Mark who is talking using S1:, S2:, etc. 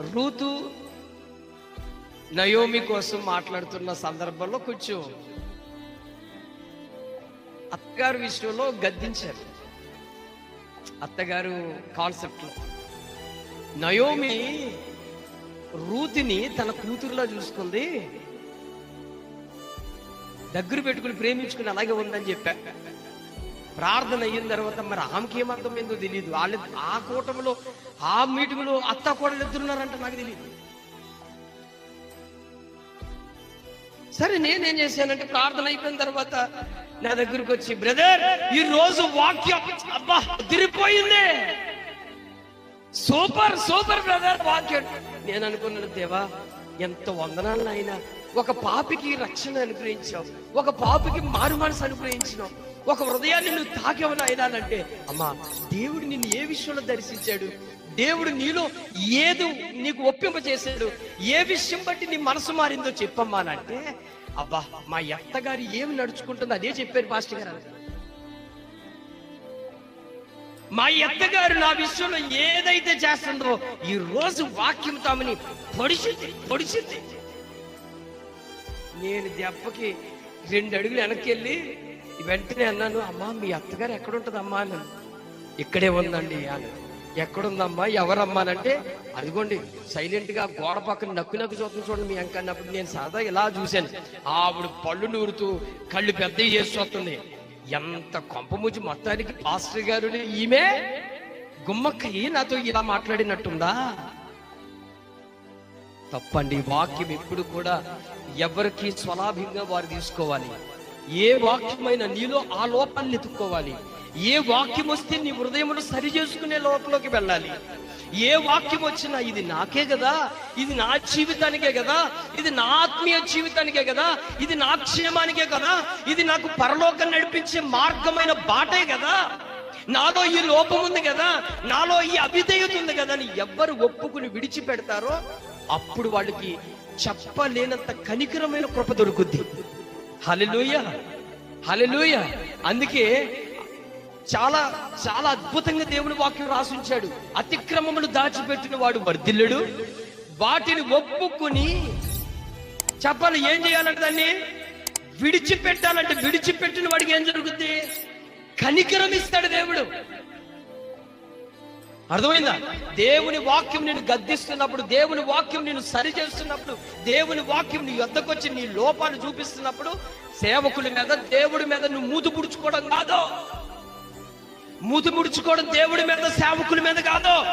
S1: Ruth Naomi కోసం మాట్లాడుతున్న సందర్భంలో కొంచెం అత్తగారు విషయంలో గద్దించారు. అత్తగారు కాన్సెప్ట్లో నయోమి రూతిని తన కూతురులా చూసుకుంది. దగ్గర పెట్టుకుని ప్రేమించుకుని అలాగే ఉందని చెప్పా. ప్రార్థన అయిన తర్వాత మరి ఆమెకి ఏమర్థమైందో తెలియదు వాళ్ళ ఆ కూటమిలో ఆ మీటింగ్లో అత్త కూడా ఎదురున్నారంట నాకు తెలియదు సరే నేనేం చేశానంటే ప్రార్థన అయిపోయిన తర్వాత నా దగ్గరికి వచ్చి బ్రదర్ ఈ రోజు వాక్యం అబ్బా తిరిగిపోయింది సూపర్ సూపర్ బ్రదర్ వాక్యం. నేను అనుకున్నాను దేవా ఎంత వందనాలు అయినా ఒక పాపికి రక్షణ అనుగ్రహించావు. ఒక పాపికి మారు మనసు అనుగ్రహించినావు. ఒక హృదయాన్ని నువ్వు తాకేవని అంటే అమ్మా దేవుడు నిన్ను ఏ విషయంలో దర్శించాడు? దేవుడు నీలో ఏది నీకు ఒప్పింప చేశాడు ఏ విషయం బట్టి నీ మనసు మారిందో చెప్పమ్మా అంటే అబ్బా మా అత్తగారు ఏమి నడుచుకుంటుందో అదే చెప్పారు పాస్టర్ గారు. మా అత్తగారు నా విషయంలో ఏదైతే చేస్తుందో ఈ రోజు వాక్యం తామని పొడిచింది పొడిచింది. నేను దెబ్బకి రెండు అడుగులు వెనక్కి వెళ్ళి వెంటనే అన్నాను అమ్మా మీ అత్తగారు ఎక్కడుంటుందమ్మా? అన్నాను ఇక్కడే ఉందండి అని ఎక్కడుందమ్మా? ఎవరమ్మా? అంటే అదిగోండి సైలెంట్గా గోడ పక్కన నక్కు నక్కు చూస్తుంది చూడండి మీ అంక అన్నప్పుడు నేను సరదా ఇలా చూశాను. ఆవిడ పళ్ళు నూరుతూ కళ్ళు పెద్దవి చేసి చూస్తుంది. ఎంత కొంపముచ్చి మొత్తానికి పాస్టర్ గారు ఈమె? గుమ్మక్కయ్యి నాతో ఇలా మాట్లాడినట్టుందా? తప్పండి వాక్యం ఎప్పుడు కూడా ఎవరికి స్వలాభంగా వారు తీసుకోవాలి. ఏ వాక్యమైన నీలో ఆ లోపాన్ని ఎత్తుక్కోవాలి. ఏ వాక్యం వస్తే నీ హృదయమును సరి చేసుకునే లోపలోకి వెళ్ళాలి. ఏ వాక్యం వచ్చినా ఇది నాకే కదా ఇది నా జీవితానికే కదా ఇది నా ఆత్మీయ జీవితానికే కదా ఇది నా క్షేమానికే కదా ఇది నాకు పరలోకం నడిపించే మార్గమైన బాటే కదా. నాలో ఈ లోపం ఉంది కదా నాలో ఈ అవిధేయత ఉంది కదా అని ఎవ్వరు ఒప్పుకుని విడిచిపెడతారో అప్పుడు వాళ్ళకి చెప్పలేనంత కనికరమైన కృప దొరుకుద్ది. హలెలుయ హలెలుయ అందుకే చాలా చాలా అద్భుతంగా దేవుని వాక్యం రాసుంచాడు అతిక్రమములు దాచిపెట్టిన వాడు వర్ధిల్లుడు. వాటిని ఒప్పుకుని చెప్పాలి ఏం చేయాలంటే దాన్ని? విడిచిపెట్టాలంటే విడిచిపెట్టిన వాడికి ఏం జరుగుద్ది? కనికరం ఇస్తాడు దేవుడు. అర్థమైందా? దేవుని వాక్యం నేను గద్దిస్తున్నప్పుడు దేవుని వాక్యం నేను సరి చేస్తున్నప్పుడు దేవుని వాక్యం నీ వద్దకొచ్చి నీ లోపాలు చూపిస్తున్నప్పుడు సేవకుల మీద దేవుడి మీద నువ్వు మూతు పుడుచుకోవడం కాదు. మూతు ముడుచుకోవడం దేవుడి మీద సేవకుల మీద కాదు.